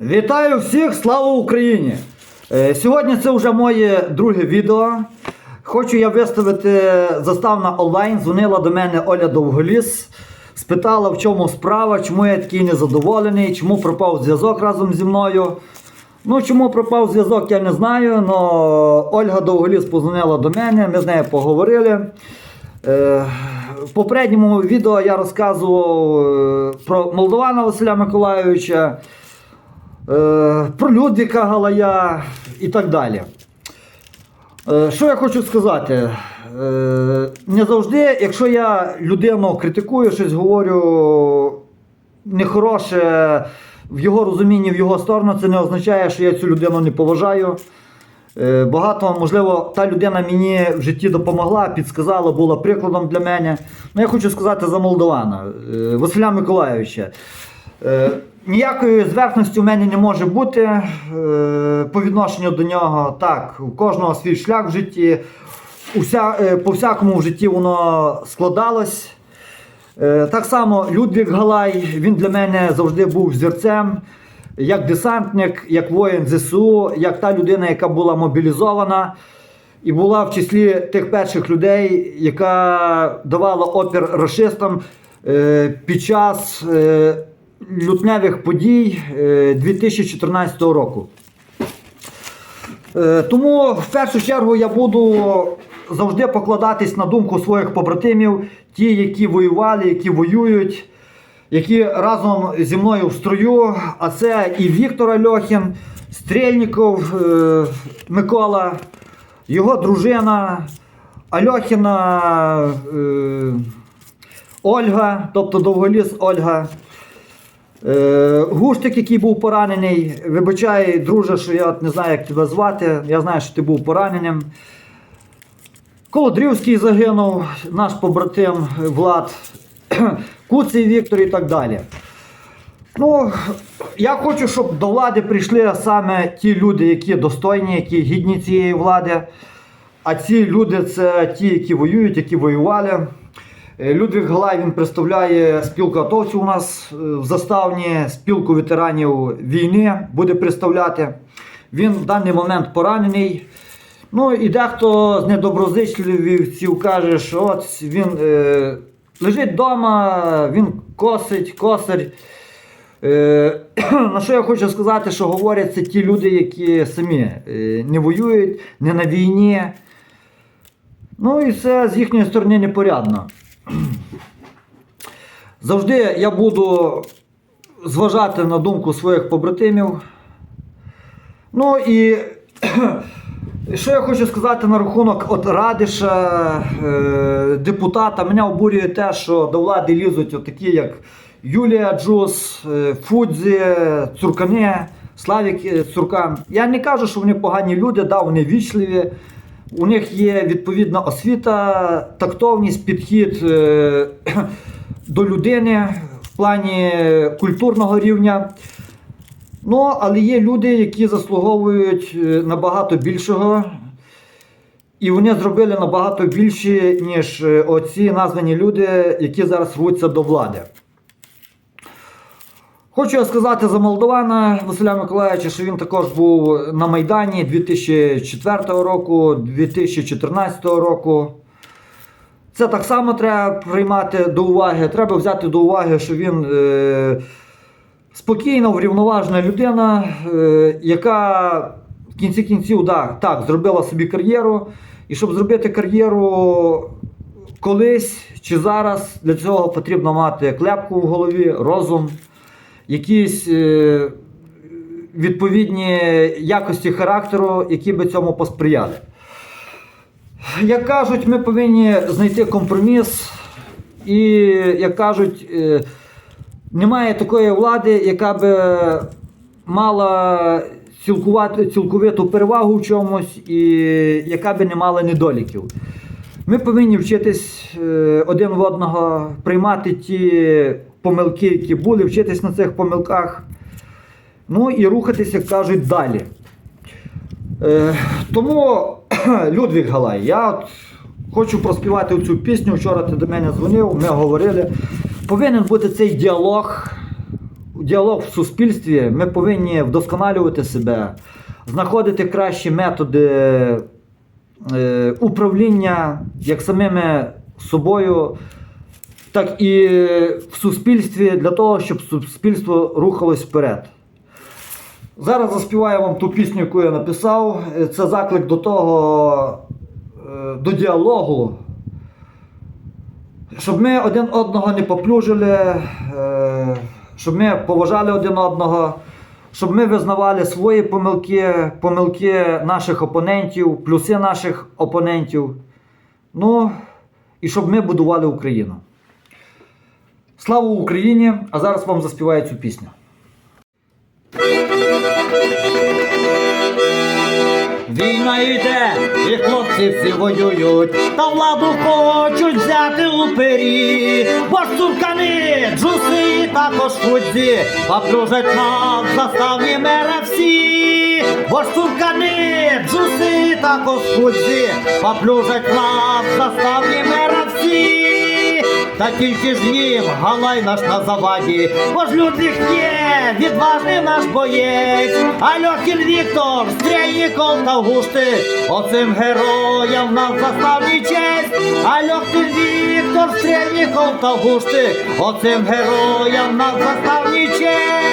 Вітаю всіх, слава Україні! Е, Сьогодні це вже моє друге відео. Хочу я виставити заставна онлайн. Дзвонила до мене Оля Довголіс, спитала, в чому справа, чому я такий незадоволений, чому пропав зв'язок разом зі мною. Ну, чому пропав зв'язок, я не знаю, але Ольга Довголіс позвонила до мене, ми з нею поговорили. Е, В попередньому відео я розказував е, про Молдована Василя Миколайовича, про Людвіка Галая і так далі. Е, Що я хочу сказати? Е, Не завжди, якщо я людину критикую, щось говорю нехороше в його розумінні, в його сторону, це не означає, що я цю людину не поважаю. Е, Багато, можливо, та людина мені в житті допомогла, підсказала, була прикладом для мене. Ну, я хочу сказати за Молдована, е, Василя Миколайовича. Ніякої зверхності у мене не може бути е, по відношенню до нього. Так, у кожного свій шлях в житті. Е, по всякому в житті воно складалось. Е, Так само Людвік Галай, він для мене завжди був зірцем, як десантник, як воїн ЗСУ, як та людина, яка була мобілізована і була в числі тих перших людей, яка давала опір расистам під час лютневих подій е, 2014 року. Е, Тому в першу чергу я буду завжди покладатись на думку своїх побратимів, ті, які воювали, які воюють, які разом зі мною в строю. А це і Віктор Альохін, Стрельніков е, Микола, його дружина, Альохіна е, Ольга, тобто довголіс Ольга. Е, Гуштик, який був поранений, вибачай, друже, що я не знаю, як тебе звати. Я знаю, що ти був пораненим. Колодрівський загинув, наш побратим Влад, Куций Віктор і так далі. Ну, я хочу, щоб до влади прийшли саме ті люди, які достойні, які гідні цієї влади. А ці люди це ті, які воюють, які воювали. Е, Людвиг Галай він представляє спілку атовців у нас е, в заставні, спілку ветеранів війни буде представляти. Він в даний момент поранений. Ну і дехто з недоброзичливців каже, що от він е, лежить вдома, він косить, косарь. Е, на що я хочу сказати, що говорять це ті люди, які самі е, не воюють, не на війні. Ну і це з їхньої сторони непорядно. Завжди я буду зважати на думку своїх побратимів. Ну і що я хочу сказати на рахунок от Радиша, е, депутата. Мене обурює те, що до влади лізуть такі, як Юлія Джус, е, Фудзі, Цуркани, Славік е, Цуркан. Я не кажу, що вони погані люди, да, вони вічливі. У них є відповідна освіта, тактовність, підхід е, до людини в плані культурного рівня. Ну, але є люди, які заслуговують е, набагато більшого. І вони зробили набагато більше, ніж е, оці названі люди, які зараз рвуться до влади. Хочу сказати за Молдована Василя Миколаївича, що він також був на Майдані 2004 року, 2014 року. Це так само треба приймати до уваги. Треба взяти до уваги, що він е, спокійна, врівноважена людина, е, яка в кінці кінців да, так, зробила собі кар'єру. І щоб зробити кар'єру колись чи зараз, для цього потрібно мати клепку в голові, розум, якісь е, відповідні якості характеру, які би цьому посприяли. Як кажуть, ми повинні знайти компроміс, і, як кажуть, е, немає такої влади, яка би мала цілковиту перевагу в чомусь і яка би не мала недоліків. Ми повинні вчитись е, один в одного, приймати ті помилки, які були, вчитись на цих помилках. Ну і рухатись, як кажуть, далі. Е, тому, Людвиг Галай, я от хочу проспівати цю пісню. Вчора ти до мене дзвонив, ми говорили. Повинен бути цей діалог діалог в суспільстві, ми повинні вдосконалювати себе, знаходити кращі методи е, управління як самими собою, так і в суспільстві для того, щоб суспільство рухалось вперед. Зараз заспіваю вам ту пісню, яку я написав. Це заклик до того, е, до діалогу, щоб ми один одного не поплюжили, е, щоб ми поважали один одного, щоб ми визнавали свої помилки, помилки наших опонентів, плюси наших опонентів. Ну, і щоб ми будували Україну. Слава Україні! А зараз вам заспіваю цю пісню. Війна йде, і хлопці всі воюють, та владу хочуть взяти у пері. Бо ж джуси і також фудзі, поплюжать нас заставні мера всі. Бо ж цуркани, джуси і також фудзі, поплюжать нас заставні мера всі. Та тільки ж їм галай наш на заваді, бо ж Людвиг є, відважний наш боєць, Альохін Віктор, Стрельніков та Гушти, оцим героям нас заставні честь, Альохін Віктор, Стрельніков та Гушти, оцим героям нас заставні честь,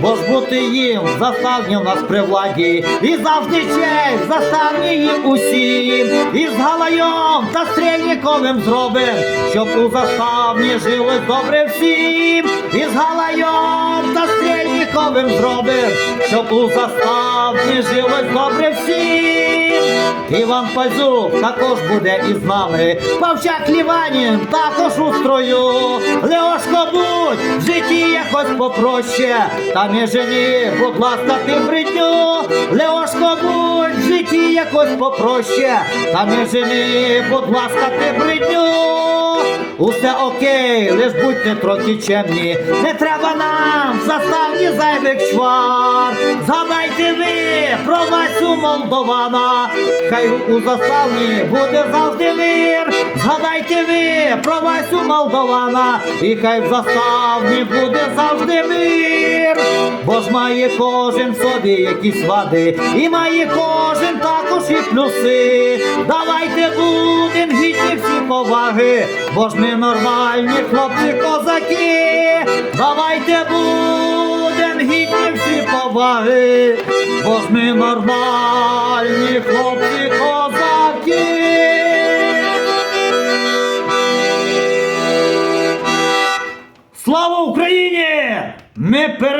бо ж бути їм заставні в нас при владі, і завжди честь заставні їм усім, і з Галайом та стрільниковим зробим, щоб у заставні жили добре всім, і з Галайом та стрільниковим зробим, щоб у заставні жили добре всім. Іван Пазюк також буде із нами, Павчак Ліванін також у строю, Леошко будь в житті якось попроще, та не жени, будь ласка, ти бридню, Леошко будь в житті якось попроще, та не жени, будь ласка, ти бридню. Усе окей, лиш будьте трохи чемні, не треба нам заставні зайвих чвар. Згадайте ви про Васю Молдована, хай у заставні буде завжди мир. Згадайте ви про Васю Молдована, і хай в заставні буде завжди мир. Бо ж має кожен собі якісь вади, і має кожен також і плюси. Давайте будем гідні всі поваги, бо ж ми нормальні хлопці козаки. Давайте будем поваги, бо ж ми нормальні хлопці козаки. Слава Україні! Ми переможемо!